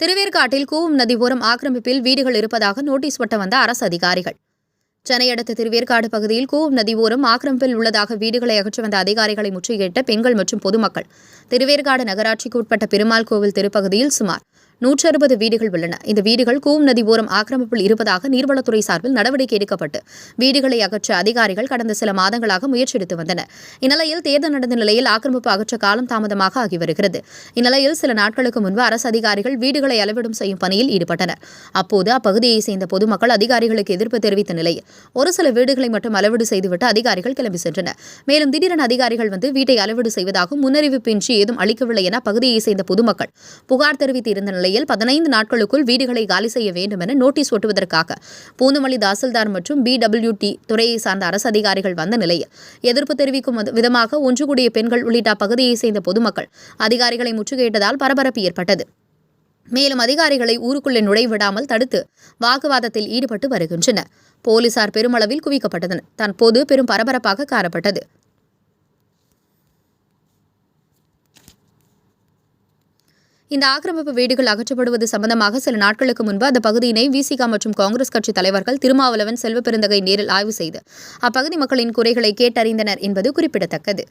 திருவேற்காட்டில் கூவம் நதிபுரம் ஆக்கிரமிப்பில் வீடுகள் இருப்பதாக நோட்டீஸ் ஒட்ட வந்த அரசு அதிகாரிகள். சென்னை அடுத்த திருவேற்காடு பகுதியில் கூவம் நதிபுரம் ஆக்கிரமிப்பில் உள்ளதாக வீடுகளை அகற்றி வந்த அதிகாரிகளை முற்றுகையிட்ட பெண்கள் மற்றும் பொதுமக்கள். திருவேற்காடு நகராட்சிக்கு உட்பட்ட பெருமாள் கோவில் திருப்பகுதியில் சுமார் நூற்றி அறுபது வீடுகள் உள்ளன. இந்த வீடுகள் கூம் நதி ஓரம் ஆக்கிரமிப்பில் இருப்பதாக நீர்வளத்துறை சார்பில் நடவடிக்கை எடுக்கப்பட்டு வீடுகளை அகற்ற அதிகாரிகள் கடந்த சில மாதங்களாக முயற்சி எடுத்து வந்தனர் இந்நிலையில் தேர்தல் நடந்த நிலையில் ஆக்கிரமிப்பு அகற்ற காலம் தாமதமாக ஆகி வருகிறது. இந்நிலையில் சில நாட்களுக்கு முன்பு அரசு அதிகாரிகள் வீடுகளை அளவிடும் செய்யும் பணியில் ஈடுபட்டனர் அப்போது அப்பகுதியை சேர்ந்த பொதுமக்கள் அதிகாரிகளுக்கு எதிர்ப்பு தெரிவித்த நிலையில் ஒரு சில வீடுகளை மட்டும் அளவீடு செய்துவிட்டு அதிகாரிகள் கிளம்பி சென்றனர். மேலும் திடீரென அதிகாரிகள் வந்து வீட்டை அளவீடு செய்வதாகவும் முன்னறிவிப்பின்றி ஏதும் அளிக்கவில்லை என பகுதியை சேர்ந்த பொதுமக்கள் புகார் தெரிவித்து இருந்த நிலையில் நிலையில் பதினைந்து நாட்களுக்குள் வீடுகளை காலி செய்ய வேண்டும் என நோட்டீஸ் ஒட்டுவதற்காக பூந்தமல்லி தாசில்தார் மற்றும் பிடபிள்யூடி துறையை சார்ந்த அரசு அதிகாரிகள் வந்த நிலையில் எதிர்ப்பு தெரிவிக்கும் விதமாக ஒன்று கூடிய பெண்கள் உள்ளிட்ட அப்பகுதியை சேர்ந்த பொதுமக்கள் அதிகாரிகளை முற்றுகையிட்டதால் பரபரப்பு ஏற்பட்டது. மேலும் அதிகாரிகளை ஊருக்குள்ளே நுழைவிடாமல் தடுத்து வாக்குவாதத்தில் ஈடுபட்டு வருகின்றனர். போலீசார் பெருமளவில் குவிக்கப்பட்டனர். தற்போது பெரும் பரபரப்பாக காணப்பட்டது. இந்த ஆக்கிரமிப்பு வீடுகள் அகற்றப்படுவது சம்பந்தமாக சில நாட்களுக்கு முன்பு அந்த பகுதியினை விசிகா மற்றும் காங்கிரஸ் கட்சி தலைவர்கள் திருமாவளவன் செல்வப்பெருந்தகை நேரில் ஆய்வு செய்து அப்பகுதி மக்களின் குறைகளை கேட்டறிந்தனர் என்பது குறிப்பிடத்தக்கது.